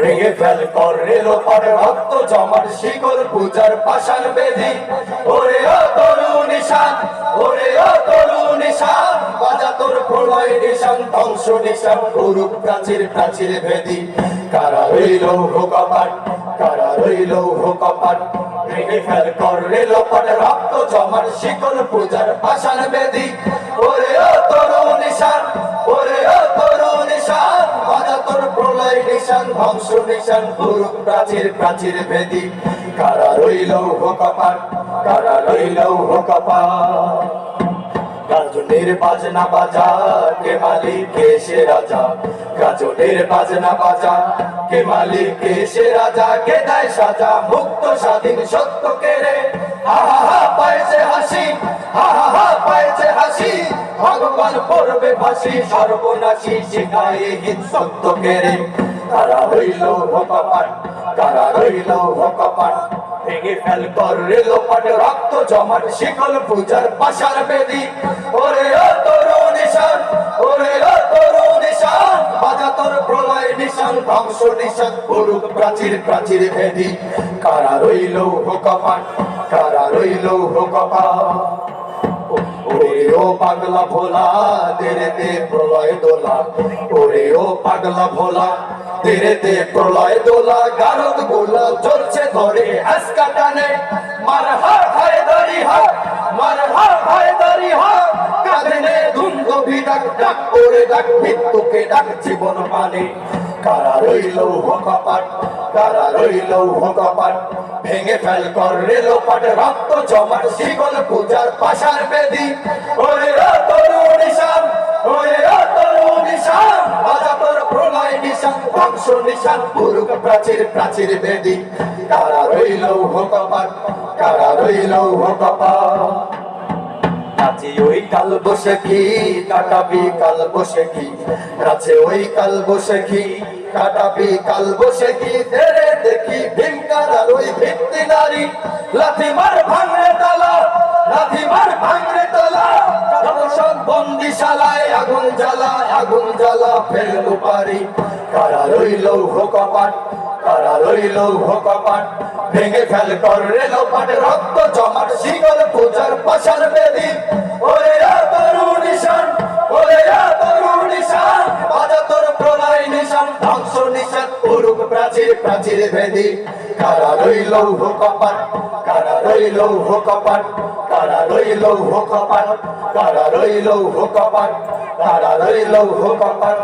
রেগে ফেল কর রেলো রক্ত জমার শিকল পূজার পাশান বেদি ওরে ও তরু নিশান, ওরে ও তরু নিশান, বাজা তোর প্রলয় নিশান, ধ্বংস নিশান, অরূপ প্রাচীর প্রাচীর ভেদি কারা রইল কপাট কারা রইল কপাট রেগে ফেল কর রেলো পার রক্ত জমার শিকল পূজার পাশান নিশান, ধ্বংস নিশান গুরু প্রাচীর প্রাচীর ভেদি কারা রইল কপাট কারা রইল কপাট গাজনের বাজনা বাজা, কে মালিক, কে সে রাজা? গাজনের বাজনা বাজা, কে মালিক, কে সে রাজা? কে সাজা? মুক্ত, স্বাধীন, সত্য কে রে? হাসি হাসি। ভগবান পড়বে ফাঁসি, সর্বনাশী শিখায় হিত সত্য কে রে? তারা রইল ভগবান তারা রইল ভগবান ভেঙে ফেল কর রেলো পাট রক্ত জমাট, শিকল পূজার পাশার বেদি। ওরে ও তরু নিশান ওরে ও তরু নিশান বাজা তোর প্রলয় নিশান, ধ্বংস নিশান পুরুক প্রাচীর প্রাচীর ভেদি কারা রইল হোকপাট কারা রইল হোকপাট ওরে ও পাগলা ভোলা, তেরেতে প্রলয় দোলা। ওরে ও পাগলা ভোলা, তেরেতে প্রলয় দোলা। গারদ গোলা চলছে ধরে হাসকা টানে। মার হা হায় দারি হা ডাক ডাক করে ডাক, মৃত্যুকে ডাক, জীবন মানে। কারা রইল হকাপাট কারা রইল হকাপাট ভেঙে ফেল কর রেলো পাট রক্ত জমাট, শিকল পূজার পাশার বেদি। ওরে তরু নিশান ওরে তরু নিশান বাজা তোর প্রলয় নিশান ধ্বংস নিশান পুরুক প্রাচীর প্রাচীর বেদি। কারা রইল হকাপাট কারা রইল হকাপাট নাচে ওই কাল বসে কি? কাটাবি কাল বসে কি? নাচে ওই কাল বসে কি? কাটাবি কাল বসে কি? তেরে দেখি ভীমকার আর ওই ভিত্তি নারী। লাথি মার ভাঙরে তালা লাথি মার ভাঙরে তালা জনসন বন্দিশালায় আগুন জ্বালা আগুন জ্বালা ফেলব পারি। কারা রইল হোকপাট কারা রইল হোকপাট ভেঙে ফেল কর রেলো পাট রক্ত জমাট, শিকল পূজার পাশার বেদি। ওরে হোকপাট কারা রইল হোকপাট